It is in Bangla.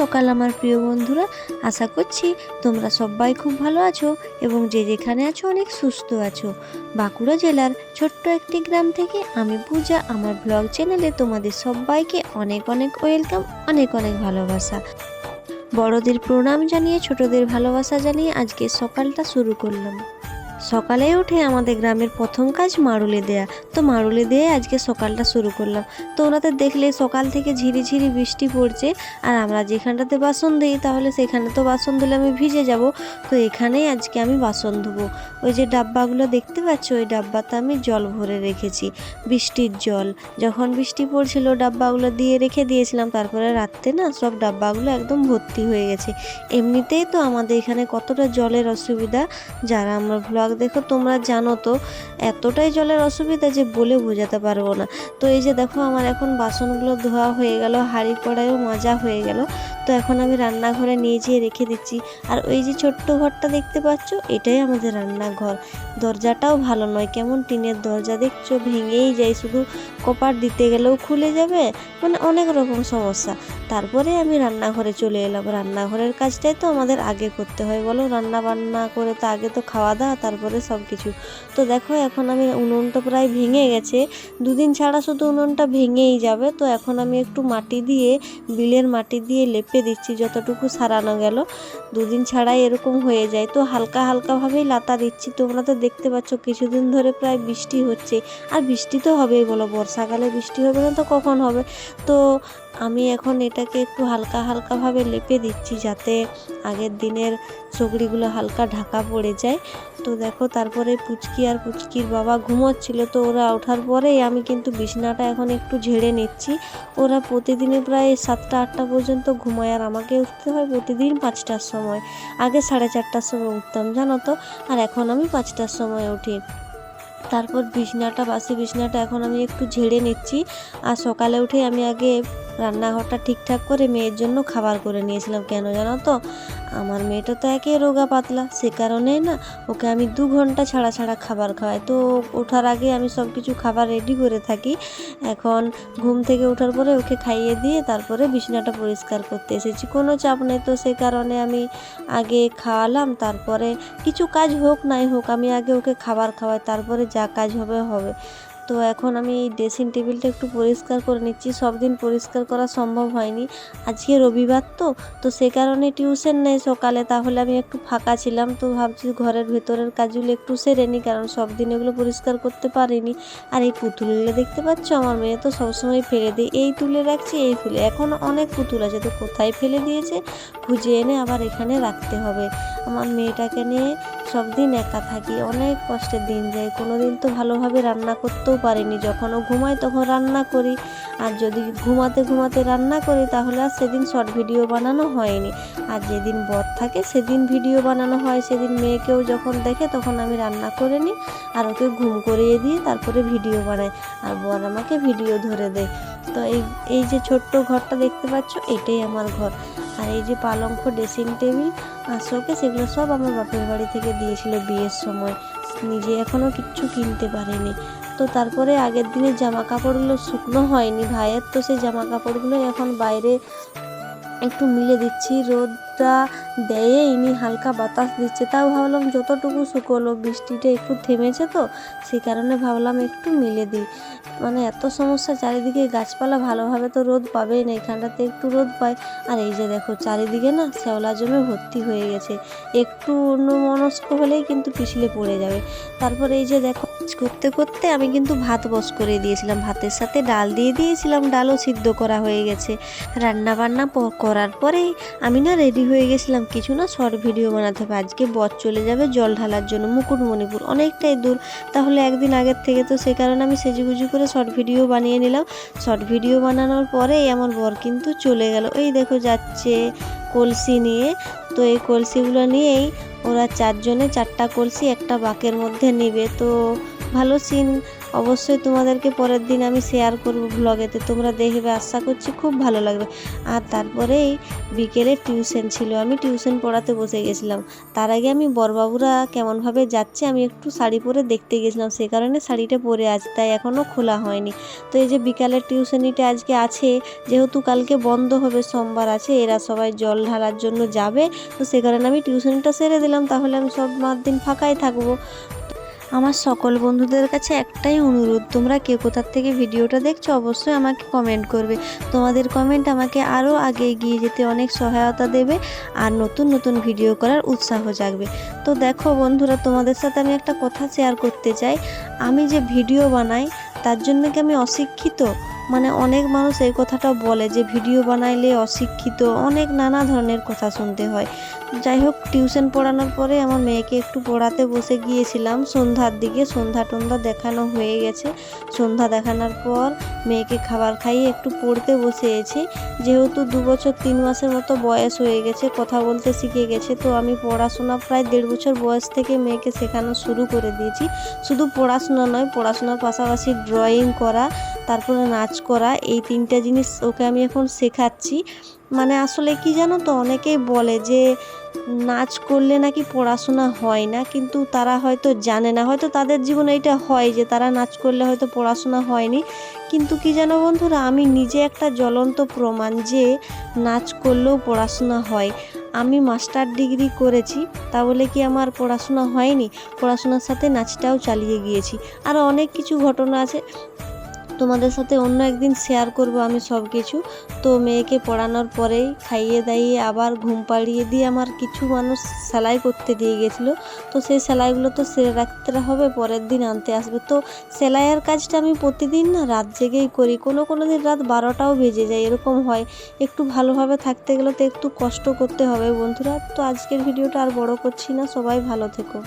সকাল আমার প্রিয় বন্ধুরা, আশা করছি তোমরা সবাই খুব ভালো আছো এবং যে যেখানে আছো অনেক সুস্থ আছো। বাঁকুড়া জেলার ছোট্ট একটি গ্রাম থেকে আমি পূজা, আমার ব্লগ চ্যানেলে তোমাদের সবাইকে অনেক অনেক ওয়েলকাম, অনেক অনেক ভালোবাসা। বড়দের প্রণাম জানিয়ে, ছোটদের ভালোবাসা জানিয়ে আজকে সকালটা শুরু করলাম। সকালে উঠে আমাদের গ্রামের প্রথম কাজ মারুলে দেয়া। তো মারুলে দিয়ে আজকে সকালটা শুরু করলাম। তো ওনাদের দেখলে সকাল থেকে ঝিরি ঝিরি বৃষ্টি পড়ছে। আর আমরা যেখানটাতে বাসন দিই, তাহলে সেখানে তো বাসন ধুলে আমি ভিজে যাব। তো এখানেই আজকে আমি বাসন ধোবো। ওই যে ডাব্বাগুলো দেখতে পাচ্ছ, ওই ডাব্বাতে আমি জল ভরে রেখেছি, বৃষ্টির জল। যখন বৃষ্টি পড়ছিল, ডাব্বাগুলো দিয়ে রেখে দিয়েছিলাম। তারপরে রাত্রে না সব ডাব্বাগুলো একদম ভর্তি হয়ে গেছে। এমনিতেই তো আমাদের এখানে কতটা জলের অসুবিধা? যারা আমরা ব্লগ দেখো তোমরা জানো তো, এতটাই জলের অসুবিধা যে বলে বোঝাতে পারব না। তো এই যে দেখো, আমার এখন বাসনগুলো ধোয়া হয়ে গেল হাঁড়ি কড়াইও মাজা হয়ে গেল। তো এখন আমি রান্নাঘরে নিয়ে যেয়ে রেখে দিচ্ছি। আর ওই যে ছোট্ট ঘরটা দেখতে পাচ্ছ, এটাই আমাদের রান্নাঘর। দরজাটাও ভালো নয়, কেমন টিনের দরজা দেখছ? ভেঙেই যায়, শুধু কপার দিতে গেলেও খুলে যাবে মানে অনেক রকম সমস্যা। তারপরে আমি রান্নাঘরে চলে এলাম। রান্নাঘরের কাজটাই তো আমাদের আগে করতে হয়, বলো? রান্না বান্না করে তো আগে তো খাওয়া দাওয়া তারপরে সব কিছু তো দেখো, এখন আমি উনুনটা প্রায় ভেঙে গেছে। দুদিন ছাড়া শুধু উনুনটা ভেঙেই যাবে। তো এখন আমি একটু মাটি দিয়ে, বিলের মাটি দিয়ে লেপে দিচ্ছি, যতটুকু সারানো গেল। দুদিন ছাড়াই এরকম হয়ে যায়। তো হালকা হালকাভাবেই লাতা দিচ্ছি। তোমরা তো দেখতে পাচ্ছ কিছুদিন ধরে প্রায় বৃষ্টি হচ্ছে। আর বৃষ্টি তো হবেই বলো, বর্ষাকালে বৃষ্টি হবে না তো কখন হবে? তো আমি এখন এটাকে একটু হালকা হালকাভাবে লেপে দিচ্ছি যাতে আগের দিনের সগড়িগুলো হালকা ঢাকা পড়ে যায়। তো দেখো তারপরে পুচকি আর পুচকির বাবা ঘুমোচ্ছিল, তো ওরা ওঠার পরেই আমি কিন্তু বিছনাটা এখন একটু ঝেড়ে নিচ্ছি। ওরা প্রতিদিনে প্রায় সাতটা, আটটা পর্যন্ত ঘুমায় আর আমাকে উঠতে হয় প্রতিদিন পাঁচটার সময়। আগে সাড়ে চারটার সময় উঠতাম, জানো তো? আর এখন আমি পাঁচটার সময় উঠি। তারপর বিছনাটা, বাসি বিছনাটা এখন আমি একটু ঝেড়ে নিচ্ছি। আর সকালে উঠে আমি আগে রান্নাঘরটা ঠিকঠাক করে মেয়ের জন্য খাবার করে নিয়েছিলাম। কেন জানো তো? আমার মেয়েটা তো একে রোগা পাতলা, সে কারণে না ওকে আমি দু ঘণ্টা ছাড়া ছাড়া খাবার খাওয়াই। তো ওঠার আগে আমি সব কিছু খাবার রেডি করে থাকি। এখন ঘুম থেকে ওঠার পরে ওকে খাইয়ে দিয়ে তারপরে বিছানাটা পরিষ্কার করতে এসেছি। কোনো চাপ নেই তো, সে কারণে আমি আগে খাওয়ালাম, তারপরে কিছু কাজ হোক নাই হোক আমি আগে ওকে খাবার খাওয়াই, তারপরে যা কাজ হবে হবে। তো এখন আমি এই ড্রেসিং টেবিলটা একটু পরিষ্কার করে নিচ্ছি। সব দিন পরিষ্কার করা সম্ভব হয়নি। আজকে রবিবার তো তো সে কারণে টিউশন নেই সকালে। তাহলে আমি একটু ফাঁকা ছিলাম, তো ভাবছি ঘরের ভেতরের কাজগুলো একটু সেরে নিই, কারণ সব দিন এগুলো পরিষ্কার করতে পারিনি। আর এই পুতুলগুলো দেখতে পাচ্ছ? আমার মেয়ে তো সবসময় ফেলে দিই এই তুলে রাখছি, এই ফুলে এখন অনেক পুতুল আছে, তো কোথায় ফেলে দিয়েছে? খুঁজে এনে আবার এখানে রাখতে হবে। আমার মেয়েটাকে নিয়ে সব দিন একা থাকি, অনেক কষ্টের দিন যায়। কোনো দিন তো ভালোভাবে রান্না করতেও পারিনি। যখন ও ঘুমায় তখন রান্না করি। আর যদি ঘুমাতে ঘুমাতে রান্না করি, তাহলে আর সেদিন শর্ট ভিডিও বানানো হয়নি। আর যেদিন বর থাকে, সেদিন ভিডিও বানানো হয়। সেদিন মেয়েকেও যখন দেখে, তখন আমি রান্না করে নিই। আর ওকে ঘুম করিয়ে দিয়ে তারপরে ভিডিও বানাই। আর বর আমাকে ভিডিও ধরে দেয়। তো এই এই যে ছোট্ট ঘরটা দেখতে পাচ্ছ, এটাই আমার ঘর। আর এই যে পালঙ্ক ড্রেসিং টেবিল আর শোকে সেগুলো সব আমার বাপের বাড়ি থেকে দিয়েছিল বিয়ের সময়। নিজে এখনও কিচ্ছু কিনতে পারেনি। তো তারপরে আগের দিনের জামা কাপড়গুলো শুকনো হয়নি, ভাইয়ের তো সেই জামা কাপড়গুলো এখন বাইরে একটু মিলে দিচ্ছি। রোদটা দেয়নি হালকা বাতাস দিচ্ছে। তাও ভাবলাম যতটুকু শুকোলো, বৃষ্টিটা একটু থেমেছে তো সেই কারণে ভাবলাম একটু মিলে দিই। মানে এত সমস্যা, চারিদিকে গাছপালা ভালোভাবে তো রোদ পাবেই না, এখানটাতে একটু রোদ পায়। আর এই যে দেখো, চারিদিকে না শ্যাওলা জমে ভর্তি হয়ে গেছে। একটু অন্যমনস্ক হলেই কিন্তু পিছলে পড়ে যাবে। তারপরে এই যে দেখো করতে করতে আমি কিন্তু ভাত বস করে দিয়েছিলাম ভাতের সাথে, ডাল দিয়ে দিয়েছিলাম, ডালও সিদ্ধ করা হয়ে গেছে। রান্না বান্না করার পরেই আমি না রেডি হয়ে গেছিলাম কিছু না শর্ট ভিডিও বানাতে হবে। আজকে বর চলে যাবে জল ঢালার জন্য মুকুটমণিপুর, অনেকটাই দূর। তাহলে একদিন আগের থেকে তো সে কারণে আমি সেজুগুজু করে শর্ট ভিডিও বানিয়ে নিলাম। শর্ট ভিডিও বানানোর পরেই আমার বর কিন্তু চলে গেল। এই দেখো যাচ্ছে কলসি নিয়ে। তো এই কলসিগুলো নিয়েই ওরা চারজনে চারটা কলসি একটা বাকের মধ্যে নেবে। তো ভালো সিন অবশ্যই তোমাদেরকে পরের দিন আমি শেয়ার করব ব্লগেতে তোমরা দেখবে, আশা করছি খুব ভালো লাগবে। আর তারপরেই বিকেলে টিউশন ছিল। আমি টিউশন পড়াতে বসে গেছিলাম। তার আগে আমি বরবাবুরা কেমনভাবে যাচ্ছে, আমি একটু শাড়ি পরে দেখতে গেছিলাম। সে কারণে শাড়িটা পরে আছে, তাই এখনও খোলা হয়নি। তো এই যে বিকালের টিউশনিটা আজকে আছে, যেহেতু কালকে বন্ধ হবে, সোমবার আছে, এরা সবাই জল ঢালার জন্য যাবে। তো সে কারণে আমি টিউশনটা সেরে দিলাম। তাহলে আমি সব মার দিন ফাঁকাই থাকব। আমার সকল বন্ধুদের কাছে একটাই অনুরোধ, তোমরা কে কোথার থেকে ভিডিওটা দেখছ অবশ্যই আমাকে কমেন্ট করবে। তোমাদের কমেন্ট আমাকে আরও আগে এগিয়ে যেতে অনেক সহায়তা দেবে আর নতুন নতুন ভিডিও করার উৎসাহ জাগবে। তো দেখো বন্ধুরা, তোমাদের সাথে আমি একটা কথা শেয়ার করতে চাই। আমি যে ভিডিও বানাই, তার জন্য কি আমি অশিক্ষিত? মানে অনেক মানুষ এই কথাটা বলে যে ভিডিও বানাইলে অশিক্ষিত, অনেক নানা ধরনের কথা শুনতে হয়। যাই হোক টিউশন পড়ানোর পরে আমার মেয়েকে একটু পড়াতে বসে গিয়েছিলাম। সন্ধ্যার দিকে সন্ধ্যা টন্ধা দেখানো হয়ে গেছে। সন্ধ্যা দেখানোর পর মেয়েকে খাবার খাইয়ে একটু পড়তে বসিয়েছি। যেহেতু দু বছর তিন মাসের মতো বয়স হয়ে গেছে, কথা বলতে শিখে গেছে, তো আমি পড়াশোনা প্রায় দেড় বছর বয়স থেকে মেয়েকে শেখানো শুরু করে দিয়েছি। শুধু পড়াশোনা নয়, পড়াশোনার পাশাপাশি ড্রয়িং করা, তারপরে নাচ করা এই তিনটা জিনিস ওকে আমি এখন শেখাচ্ছি। মানে আসলে কি জানো তো, অনেকেই বলে যে নাচ করলে নাকি পড়াশোনা হয় না, কিন্তু তারা হয়তো জানে না। হয়তো তাদের জীবনে এটা হয় যে তারা নাচ করলে হয়তো পড়াশোনা হয়নি। কিন্তু কি জানো বন্ধুরা, আমি নিজে একটা জ্বলন্ত প্রমাণ যে নাচ করলেও পড়াশোনা হয়। আমি মাস্টার ডিগ্রি করেছি তা বলে কি আমার পড়াশোনা হয়নি? পড়াশোনার সাথে নাচটাও চালিয়ে গিয়েছি। আর অনেক কিছু ঘটনা আছে। তোমাদের সাথে অন্য একদিন শেয়ার করব আমি সব কিছু তো মেয়েকে পড়ানোর পরেই খাইয়ে দাইয়ে আবার ঘুম পাড়িয়ে দিয়ে আমার কিছু মানুষ সেলাই করতে দিয়ে গেছিল। তো সেই সেলাইগুলো তো সেরে রাখতে হবে, পরের দিন আনতে আসবে। তো সেলাইয়ের কাজটা আমি প্রতিদিন না রাত জেগেই করি। কোনো কোনো দিন রাত বারোটাও বেজে যায়, এরকম হয়। একটু ভালোভাবে থাকতে গেলে তো একটু কষ্ট করতে হবে বন্ধুরা। তো আজকের ভিডিওটা আর বড় করছি না, সবাই ভালো থেকো।